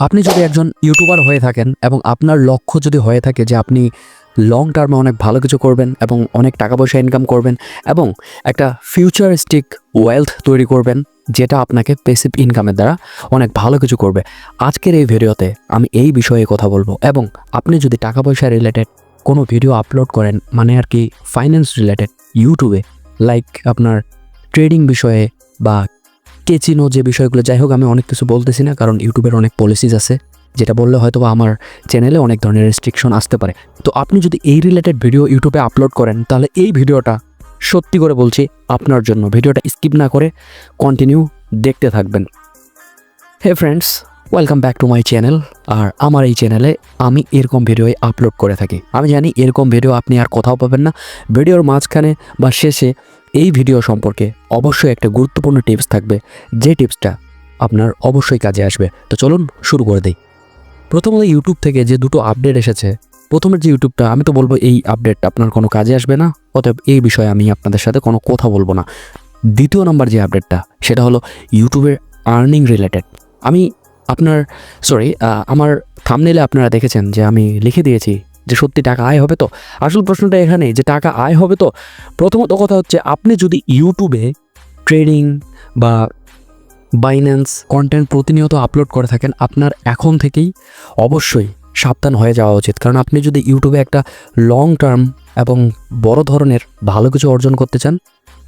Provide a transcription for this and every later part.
আপনি যদি একজন ইউটিউবার হয়ে থাকেন এবং আপনার লক্ষ্য যদি হয়ে থাকে যে আপনি লং টার্মে অনেক ভালো কিছু করবেন এবং অনেক টাকা পয়সা ইনকাম করবেন এবং একটা ফিউচারিস্টিক ওয়েলথ তৈরি করবেন, যেটা আপনাকে পেসিভ ইনকামের দ্বারা অনেক ভালো কিছু করবে। আজকের এই ভিডিওতে আমি এই বিষয়ে কথা বলব এবং আপনি যদি টাকা পয়সা রিলেটেড কোনো ভিডিও আপলোড করেন মানে আর কি ফাইন্যান্স রিলেটেড ইউটিউবে লাইক আপনার ট্রেডিং বিষয়ে বা কেচিনো যে বিষয়গুলো? যাই হোক, আমি অনেক কিছু বলতেছি না, কারণ ইউটিউবের অনেক পলিসিস আছে। যেটা বললে হয়তো আমার চ্যানেলে অনেক ধরনের রেস্ট্রিকশন আসতে পারে। তো আপনি যদি এই রিলেটেড ভিডিও ইউটিউবে আপলোড করেন, তাহলে এই ভিডিওটা সত্যি করে বলছি আপনার জন্য। ভিডিওটা স্কিপ না করে কন্টিনিউ দেখতে থাকবেন। Hey friends welcome back to my channel আর আমার এই চ্যানেলে আমি এরকম ভিডিও আপলোড করে থাকি। আমি জানি এরকম ভিডিও আপনি আর কোথাও পাবেন না। ভিডিওর মাঝখানে বা শেষে এই ভিডিও সম্পর্কে অবশ্যই একটা গুরুত্বপূর্ণ টিপস থাকবে। যে টিপসটা আপনার অবশ্যই কাজে আসবে। তো চলুন শুরু করে দিই। প্রথমত ইউটিউব থেকে যে দুটো আপডেট এসেছে, প্রথমের যে ইউটিউবটা, আমি তো বলব এই আপডেট আপনার কোনো কাজে আসবে না, অতএব এই বিষয়ে আমি আপনাদের সাথে কোনো কথা বলব না। দ্বিতীয় নম্বর যে আপডেটটা, সেটা হলো ইউটিউবের আর্নিং রিলেটেড আমি আপনার সরি আমার থামনেলে আপনারা দেখেছেন যে আমি লিখে দিয়েছি যে সত্যি টাকা আয় হবে তো? আসল প্রশ্নটা এখানে, যে টাকা আয় হবে তো? প্রথমত কথা হচ্ছে, আপনি যদি ইউটিউবে ট্রেডিং বা বাইন্যান্স কন্টেন্ট প্রতিনিয়ত আপলোড করে থাকেন, আপনার এখন থেকেই অবশ্যই সাবধান হয়ে যাওয়া উচিত। কারণ আপনি যদি ইউটিউবে একটা লং টার্ম এবং বড় ধরনের ভালো কিছু অর্জন করতে চান,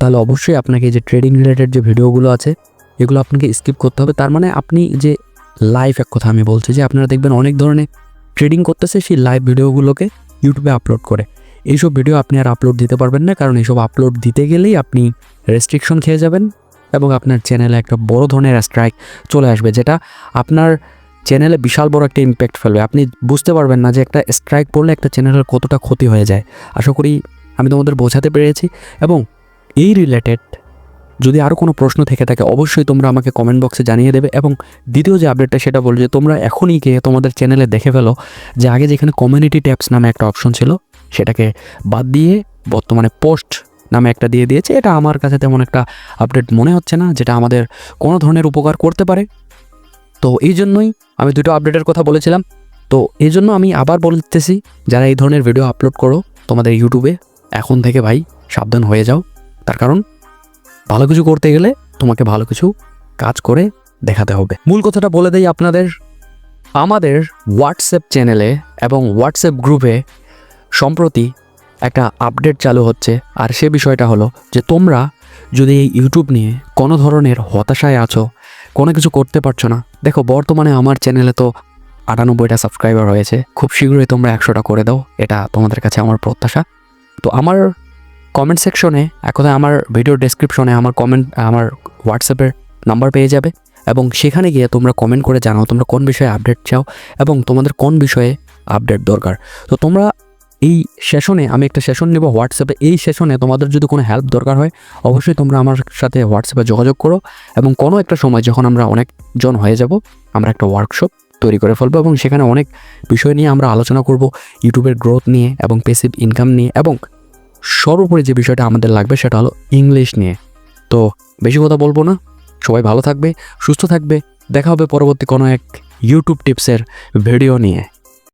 তাহলে অবশ্যই আপনাকে যে ট্রেডিং রিলেটেড যে ভিডিওগুলো আছে, এগুলো আপনাকে স্কিপ করতে হবে। তার মানে আপনি যে লাইফ এক কথা আমি বলছি যে আপনারা দেখবেন অনেক ধরনের ট্রেডিং করতেছে সেই লাইভ ভিডিওগুলোকে ইউটিউবে আপলোড করে। এইসব ভিডিও আপনি আর আপলোড দিতে পারবেন না, কারণ এইসব আপলোড দিতে গেলেই আপনি রেস্ট্রিকশন খেয়ে যাবেন এবং আপনার চ্যানেলে একটা বড় ধরনের স্ট্রাইক চলে আসবে, যেটা আপনার চ্যানেলে বিশাল বড় একটা ইম্প্যাক্ট ফেলবে। আপনি বুঝতে পারবেন না যে একটা স্ট্রাইক পড়লে একটা চ্যানেলের কতটা ক্ষতি হয়ে যায়। আশা করি আমি তোমাদের বোঝাতে পেরেছি এবং এই রিলেটেড যদি আরও কোনো প্রশ্ন থেকে থাকে, অবশ্যই তোমরা আমাকে কমেন্ট বক্সে জানিয়ে দেবে এবং দ্বিতীয় যে আপডেটটা সেটা বল যে তোমরা এখনই গিয়ে তোমাদের চ্যানেলে দেখে ফেলো যে আগে যেখানে কমিউনিটি ট্যাপস নামে একটা অপশন ছিল, সেটাকে বাদ দিয়ে বর্তমানে পোস্ট নামে একটা দিয়ে দিয়েছে। এটা আমার কাছে তেমন একটা আপডেট মনে হচ্ছে না, যেটা আমাদের কোনো ধরনের উপকার করতে পারে। তো এই জন্যই আমি দুটো আপডেটের কথা বলেছিলাম। তো এই জন্য আমি আবার বলতেছি, যারা এই ধরনের ভিডিও আপলোড করো, তোমাদের ইউটিউবে এখন থেকে ভাই সাবধান হয়ে যাও। তার কারণ ভালো কিছু করতে গেলে তোমাকে ভালো কিছু কাজ করে দেখাতে হবে। মূল কথাটা বলে দেই আপনাদের। আমাদের হোয়াটসঅ্যাপ চ্যানেলে এবং হোয়াটসঅ্যাপ গ্রুপে সম্প্রতি একটা আপডেট চালু হচ্ছে, আর সে বিষয়টা হলো যে তোমরা যদি এই ইউটিউব নিয়ে কোনো ধরনের হতাশায় আছো, কোনো কিছু করতে পারছ না, দেখো বর্তমানে আমার চ্যানেলে তো আটানব্বইটা সাবস্ক্রাইবার হয়েছে, খুব শীঘ্রই তোমরা একশোটা করে দাও, এটা তোমাদের কাছে আমার প্রত্যাশা। তো আমার কমেন্ট সেকশনে এখন আমার ভিডিও ডেসক্রিপশনে আমার কমেন্ট আমার হোয়াটসঅ্যাপের নাম্বার পেয়ে যাবে এবং সেখানে গিয়ে তোমরা কমেন্ট করে জানাও তোমরা কোন বিষয়ে আপডেট চাও এবং তোমাদের কোন বিষয়ে আপডেট দরকার। তো তোমরা এই সেশনে আমি একটা সেশন নেব হোয়াটসঅ্যাপে এই সেশনে তোমাদের যদি কোনো হেল্প দরকার হয়, অবশ্যই তোমরা আমার সাথে হোয়াটসঅ্যাপে যোগাযোগ করো এবং কোনো একটা সময় যখন আমরা অনেকজন হয়ে যাব, আমরা একটা ওয়ার্কশপ তৈরি করে ফেলব এবং সেখানে অনেক বিষয় নিয়ে আমরা আলোচনা করব ইউটিউবের গ্রোথ নিয়ে এবং পেসিভ ইনকাম নিয়ে এবং সর্বোপরি যে বিষয়টা আমাদের লাগবে সেটা হলো ইংলিশ নিয়ে। তো বেশি কথা বলব না। সবাই ভালো থাকবে, সুস্থ থাকবে। দেখা হবে পরবর্তী কোনো এক ইউটিউব টিপসের ভিডিও নিয়ে।